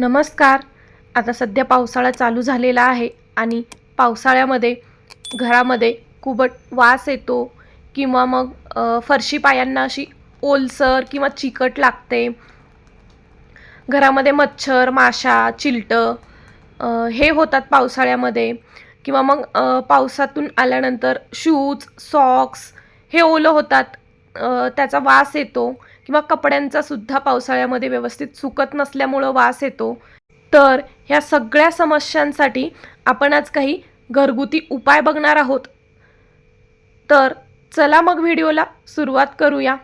नमस्कार. आता सध्या पावसाळा चालू झालेला आहे आणि पावसाळ्यामध्ये घरामध्ये कुबट वास येतो किंवा मग फरशी पायांना अशी ओलसर किंवा चिकट लागते. घरामध्ये मच्छर माशा चिलटं हे होतात पावसाळ्यामध्ये. किंवा मग पावसातून आल्यानंतर शूज सॉक्स हे ओलं होतात. त्याचा वास येतो. किंवा कपड्यांचा सुद्धा पावसाळ्यामध्ये व्यवस्थित सुकत नसल्यामुळं वास येतो. तर ह्या सगळ्या समस्यांसाठी आपण आज काही घरगुती उपाय बघणार आहोत. तर चला मग व्हिडिओला सुरुवात करूया.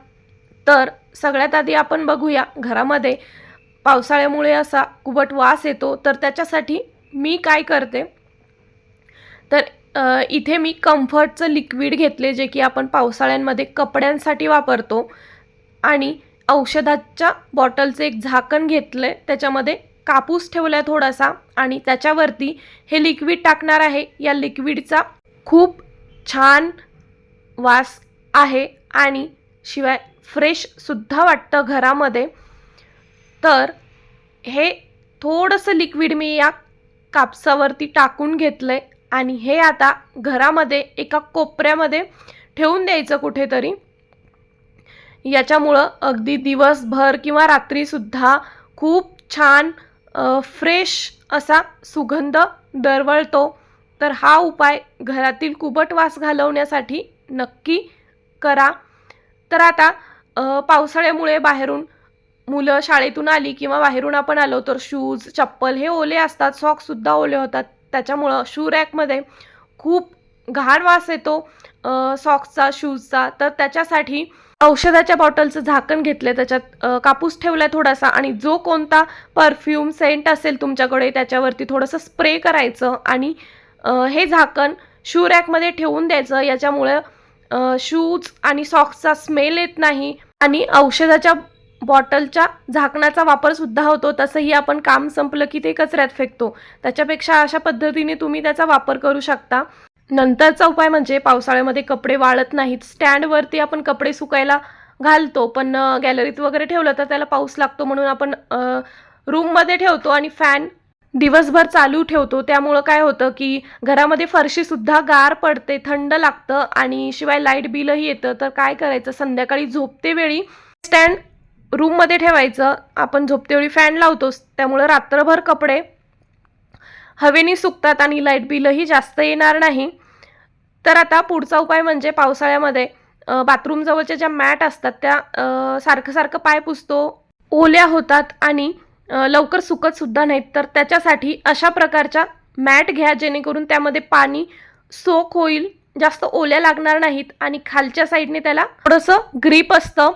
तर सगळ्यात आधी आपण बघूया घरामध्ये पावसाळ्यामुळे असा कुबट वास येतो. तर त्याच्यासाठी मी काय करते? तर इथे मी कम्फर्टचं लिक्विड घेतले जे की आपण पावसाळ्यांमध्ये कपड्यांसाठी वापरतो. आणि औषधाच्या बॉटलचं एक झाकण घेतलं आहे त्याच्यामध्ये कापूस ठेवला आहे थोडासा आणि त्याच्यावरती हे लिक्विड टाकणार आहे. या लिक्विडचा खूप छान वास आहे आणि शिवाय फ्रेशसुद्धा वाटतं घरामध्ये. तर हे थोडंसं लिक्विड मी या कापसावरती टाकून घेतलं आहे आणि हे आता घरामध्ये एका कोपऱ्यामध्ये ठेवून द्यायचं कुठेतरी. याच्यामुळं अगदी दिवसभर किंवा रात्रीसुद्धा खूप छान फ्रेश असा सुगंध दरवळतो. तर हा उपाय घरातील कुबट वास घालवण्यासाठी नक्की करा. तर आता पावसाळ्यामुळे बाहेरून मुलं शाळेतून आली किंवा बाहेरून आपण आलो तर शूज चप्पल हे ओले असतात सॉक्ससुद्धा ओले होतात. त्याच्यामुळं शू रॅकमध्ये खूप घाण वास येतो सॉक्सचा शूजचा तर त्याच्यासाठी औषधाच्या बॉटलचं झाकण घेतलं त्याच्यात कापूस ठेवलाय थोडासा आणि जो कोणता परफ्यूम सेंट असेल तुमच्याकडे त्याच्यावरती थोडंसं स्प्रे करायचं आणि हे झाकण शू रॅकमध्ये ठेवून द्यायचं. याच्यामुळं शूज आणि सॉक्सचा स्मेल येत नाही आणि औषधाच्या बॉटलच्या झाकणाचा वापर सुद्धा होतो. तसंही आपण काम संपलं की ते कचऱ्यात फेकतो. त्याच्यापेक्षा अशा पद्धतीने तुम्ही त्याचा वापर करू शकता. नंतरचा उपाय म्हणजे पावसाळ्यामध्ये कपडे वाळत नाहीत. स्टँडवरती आपण कपडे सुकायला घालतो पण गॅलरीत वगैरे ठेवलं तर त्याला पाऊस लागतो म्हणून आपण रूममध्ये ठेवतो आणि फॅन दिवसभर चालू ठेवतो. त्यामुळं काय होतं की घरामध्ये फरशीसुद्धा गार पडते थंड लागतं आणि शिवाय लाइट बिलही येतं. तर काय करायचं? संध्याकाळी झोपते वेळी स्टँड रूममध्ये ठेवायचं. आपण झोपतेवेळी फॅन लावतोच. त्यामुळं रात्रभर कपडे हवेने सुकतात आणि लाइट बिलही जास्त येणार नाही. तर आता पुढचा उपाय म्हणजे पावसाळ्यामध्ये बाथरूमजवळच्या ज्या मॅट असतात त्या सारखं सारखं पाय पुसतो. ओल्या होतात आणि लवकर सुकतसुद्धा नाहीत. तर त्याच्यासाठी अशा प्रकारच्या मॅट घ्या जेणेकरून त्यामध्ये पाणी सोक होईल. जास्त ओल्या लागणार नाहीत आणि खालच्या साईडने त्याला थोडंसं ग्रीप असतं.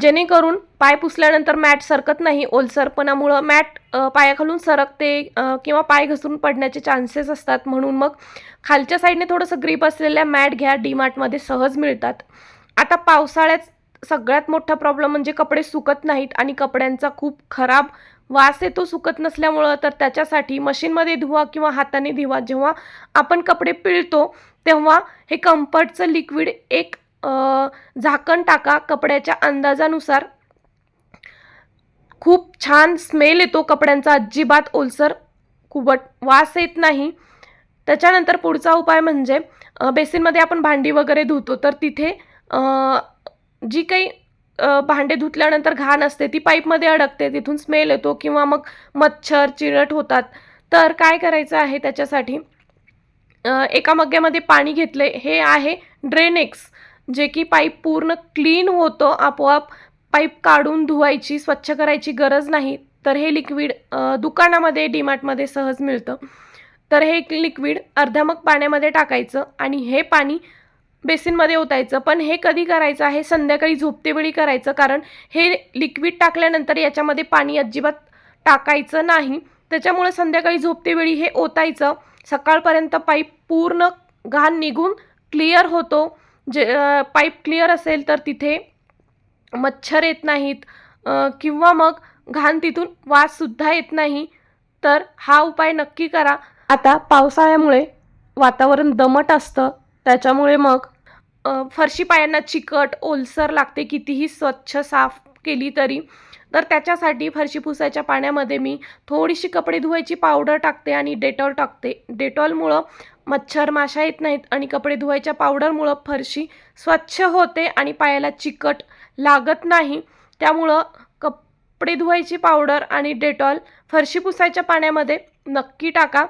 जेणेकरून पाय पुसल्यानंतर मॅट सरकत नाही. ओलसरपणामुळं मॅट पायाखालून सरकते किंवा पाय घसरून पडण्याचे चान्सेस असतात. म्हणून मग खालच्या साईडने थोडंसं ग्रीप असलेल्या मॅट घ्या. डीमार्टमध्ये सहज मिळतात. आता पावसाळ्यात सगळ्यात मोठा प्रॉब्लेम म्हणजे कपडे सुकत नाहीत आणि कपड्यांचा खूप खराब वास येतो सुकत नसल्यामुळं तर त्याच्यासाठी मशीनमध्ये धुवा किंवा हाताने धुवा. जेव्हा आपण कपडे पिळतो तेव्हा हे कम्फर्टचं लिक्विड एक झाकण टाका. कपड्याच्या अंदाजानुसार खूप छान स्मेल येतो कपड्यांचा. अजिबात ओलसर कुबट वास येत नाही. त्याच्यानंतर पुढचा उपाय म्हणजे बेसिनमध्ये आपण भांडी वगैरे धुतो. तर तिथे जी काही भांडे धुतल्यानंतर घाण असते ती पाईपमध्ये अडकते तिथून स्मेल येतो किंवा मग मच्छर चिरट होतात. तर काय करायचं आहे त्याच्यासाठी? एका मग्यामध्ये पाणी घेतले हे आहे ड्रेनेक्स जे की पाईप पूर्ण क्लीन होतं आपोआप पाईप काढून धुवायची स्वच्छ करायची गरज नाही. तर हे लिक्विड दुकानामध्ये डीमार्टमध्ये सहज मिळतं. तर हे लिक्विड अर्ध्या मग पाण्यामध्ये टाकायचं आणि हे पाणी बेसिनमध्ये ओतायचं. पण हे कधी करायचं आहे? संध्याकाळी झोपतेवेळी करायचं. कारण हे लिक्विड टाकल्यानंतर याच्यामध्ये पाणी अजिबात टाकायचं नाही. त्याच्यामुळे संध्याकाळी झोपतेवेळी हे ओतायचं. सकाळपर्यंत पाईप पूर्ण घाण निघून क्लिअर होतो. जे पाईप क्लिअर असेल तर तिथे मच्छर येत नाहीत. किंवा मग घाण तिथून वाससुद्धा येत नाही. तर हा उपाय नक्की करा. आता पावसाळ्यामुळे वातावरण दमट असतं. त्याच्यामुळे मग फरशी पायांना चिकट ओलसर लागते कितीही स्वच्छ साफ केली तरी. तर त्याच्यासाठी फरशी पुसायच्या पाण्यामध्ये मी थोडीशी कपडे धुवायची पावडर टाकते आणि डेटॉल टाकते. डेटॉलमुळं मच्छर माशा येत नाहीत आणि कपडे धुवायच्या पावडरमुळं फरशी स्वच्छ होते आणि पायाला चिकट लागत नाही. त्यामुळं कपडे धुवायची पावडर आणि डेटॉल फरशी पुसायच्या पाण्यामध्ये नक्की टाका.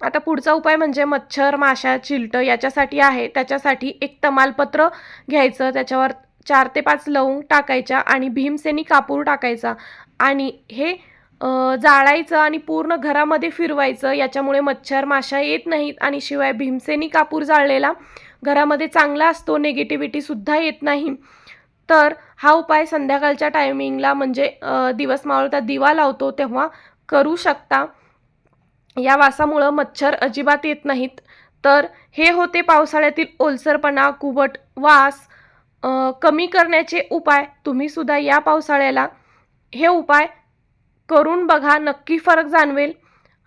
आता पुढचा उपाय म्हणजे मच्छर माशा चिलटं याच्यासाठी आहे. त्याच्यासाठी एक तमालपत्र घ्यायचं. त्याच्यावर चार ते पाच लवंग टाकायच्या आणि भीमसेनी कापूर टाकायचा. आणि हे जाळायचं आणि पूर्ण घरामध्ये फिरवायचं. याच्यामुळे मच्छर माशा येत नाहीत आणि शिवाय भीमसेनी कापूर जाळलेला घरामध्ये चांगला असतो. निगेटिव्हिटीसुद्धा येत नाही. तर हा उपाय संध्याकाळच्या टायमिंगला म्हणजे दिवस मावळता दिवा लावतो तेव्हा करू शकता. या वासामुळं मच्छर अजिबात येत नाहीत. तर हे होते पावसाळ्यातील ओलसरपणा कुबट वास. कमी करण्याचे उपाय तुम्ही सुद्धा या पावसाळ्याला हे उपाय करून बघा नक्की फरक जाणवेल.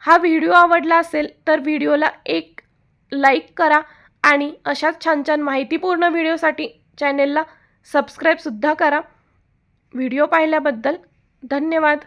हा व्हिडिओ आवडला असेल तर व्हिडिओला एक लाईक करा आणि अशाच छान छान माहितीपूर्ण व्हिडिओसाठी चॅनेलला सबस्क्राईबसुद्धा करा. व्हिडिओ पाहिल्याबद्दल धन्यवाद.